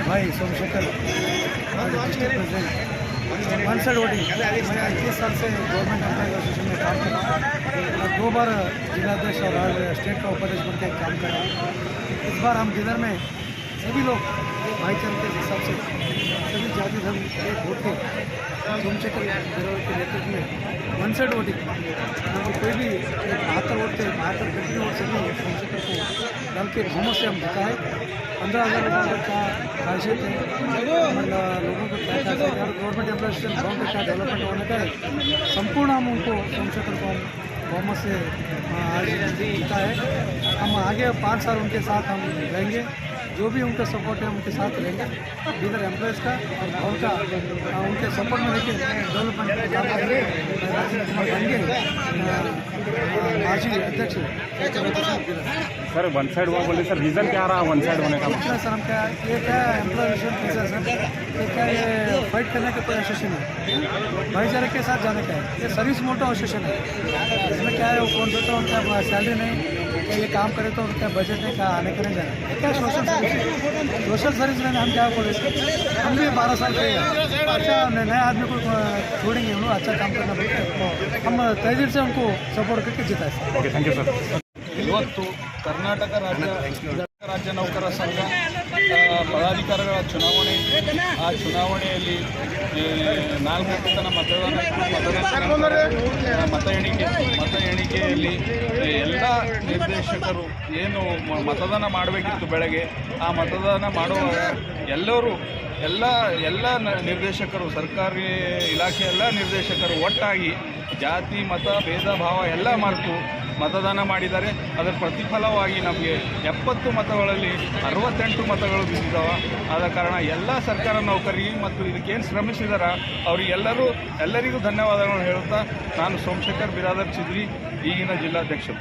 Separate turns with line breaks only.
भाई Somashekar district president one side voting मैं इक्कीस साल से गवर्नमेंट एम्प्लॉज एसोसिएशन में काम और दो बार जिलाध्यक्ष और स्टेट का उपाध्यक्ष बन के काम कर इस बार हम जिधर में सभी लोग भाईचारे के हिसाब से सभी जाति धर्म एक वोट के नेतृत्व में वन साइड वोटिंग क्योंकि कोई भी बहत्तर वोट थे बहत्तर कंटिन्यू वोट से भी सोमशेखर को डाल के बहुमत से हम जिताए पंद्रह हज़ार लोगों का खासियत है लोगों को गवर्नमेंट एम्प्लॉय गाँव का क्या डेवलपमेंट होने का संपूर्ण हम उनको सोमशेखर को हम बहुमत से आज जीता है हम आगे पाँच साल उनके साथ हम रहेंगे जो भी उनका सपोर्ट है उनके साथ रहेंगे। इधर एम्प्लॉयज़ का और गाँव का उनके सपोर्ट में लेके डेवलपमेंट का काम करेंगे। राजीव कुमार गांधी माजी अध्यक्ष।
सर वन साइड हुआ बोले सर रीज़न क्या रहा वन साइड होने का?
पूछना सर हम क्या ये क्या एम्प्लॉयशन सर? ये क्या ये फाइट करने का कोई एसोसिएशन है? भाईचारे के साथ जाने का है। ये सर्विस मोटो एसोसिएशन है। इसमें क्या है वो कौन सा तो उनका सैलरी नहीं। या ये काम करे तो उनका बजट नहीं कहा आने का नहीं जाना ये क्या सोशल सर्विस सोशल सर्विस लेने हम क्या बोले हम भी बारह साल के हैं। अच्छा न- नए आदमी को अ, छोड़ेंगे उन्होंने अच्छा काम करना पड़ेगा हम तय दिल से उनको सपोर्ट करके जिताए sir
okay thank you sir
ಇವತ್ತು ಕರ್ನಾಟಕ ರಾಜ್ಯ ರಾಜ್ಯ ನೌಕರರ ಸಂಘ ಪದಾಧಿಕಾರಿಗಳ ಚುನಾವಣೆ. ಆ ಚುನಾವಣೆಯಲ್ಲಿ ನಾಲ್ಕು ತನ ಮತದಾನ ಮತದಾನ ಮತ ಎಣಿಕೆ, ಮತ ಎಣಿಕೆಯಲ್ಲಿ ಎಲ್ಲ ನಿರ್ದೇಶಕರು ಏನು ಮತದಾನ ಮಾಡಬೇಕಿತ್ತು ಬೆಳಗ್ಗೆ, ಆ ಮತದಾನ ಮಾಡುವ ಎಲ್ಲರೂ, ಎಲ್ಲ ಎಲ್ಲ ನಿರ್ದೇಶಕರು, ಸರ್ಕಾರಿ ಇಲಾಖೆ ಎಲ್ಲ ನಿರ್ದೇಶಕರು ಒಟ್ಟಾಗಿ ಜಾತಿ, ಮತ, ಭೇದ, ಭಾವ ಎಲ್ಲ ಮರೆತು ಮತದಾನ ಮಾಡಿದ್ದಾರೆ. ಅದರ ಪ್ರತಿಫಲವಾಗಿ ನಮಗೆ ಎಪ್ಪತ್ತು ಮತಗಳಲ್ಲಿ ಅರವತ್ತೆಂಟು ಮತಗಳು ಬಿದ್ದಿದ್ದಾವೆ ಆದ ಕಾರಣ ಎಲ್ಲ ಸರ್ಕಾರ ನೌಕರಿಗೆ ಮತ್ತು ಇದಕ್ಕೇನು ಶ್ರಮಿಸಿದಾರ, ಅವರಿಗೆಲ್ಲರೂ ಎಲ್ಲರಿಗೂ ಧನ್ಯವಾದಗಳನ್ನು ಹೇಳುತ್ತಾ ನಾನು ಸೋಮಶೇಖರ್ ಬಿರಾದರ್ ಚಿದ್ರಿ, ಈಗಿನ ಜಿಲ್ಲಾಧ್ಯಕ್ಷರು.